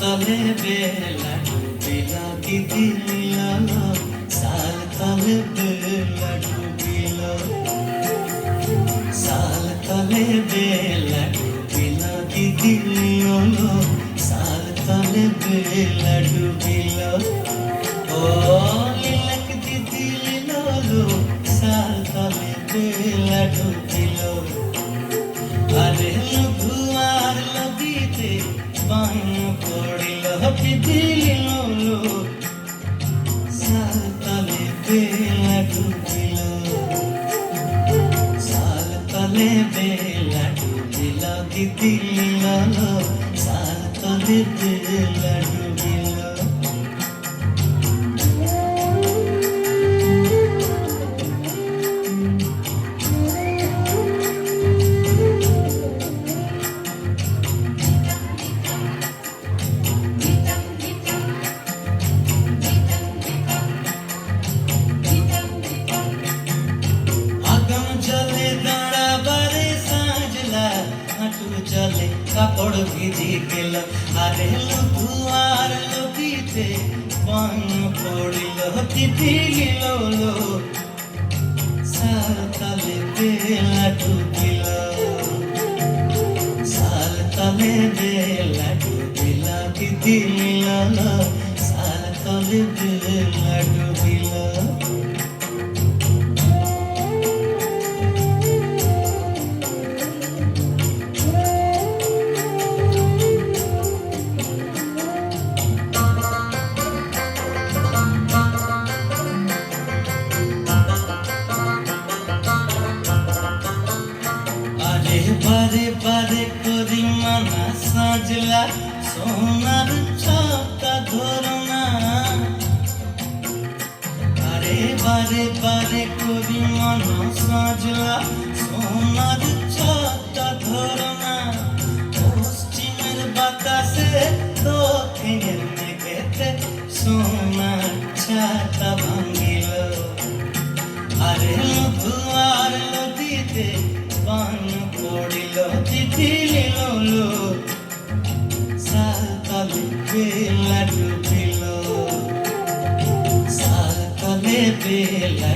তলে বেলা ডুবিল কি দিল সাল তলে বেলা ডুবিল সাল তলে বেলা ডুবিল কি দিল সাল তলে বেলা ডুবিল ও লিলক দি দিল সাল তলে বেলা ডুবিল আরে পান পড়িল পিপিলিল সালতলে বেলা ডুবিল সালতলে বেলা ডুবিল দিদিল সালতলে বেলা ডুবিল আগাম জলে দাঁড়াবারে সাজলা হাঁটু জলে কাপড় ভিজি গেল। আরে লুকুয়ার লতিতে পান পড়িল তিতিলিল সালতলে বেলা ডুবিল। সালতলে বেলা ডুবিল তিতিলিল সালতলে বেলা ডুবিল। আরে বারে করি মানা সাজলা সোনার ছটা ধরনা আরে বারে বারে করি মানা সাজলা সোনার ছটা ধরনা পশ্চিমের বাতাসে দক্ষিণের মেঘেতে সোনার ছাতা ভাঙিল আরে মধুয়ার নদীতে পান পড়িল তিতিলিল সালতলে বেলা ডুবিল সালতলে বেলা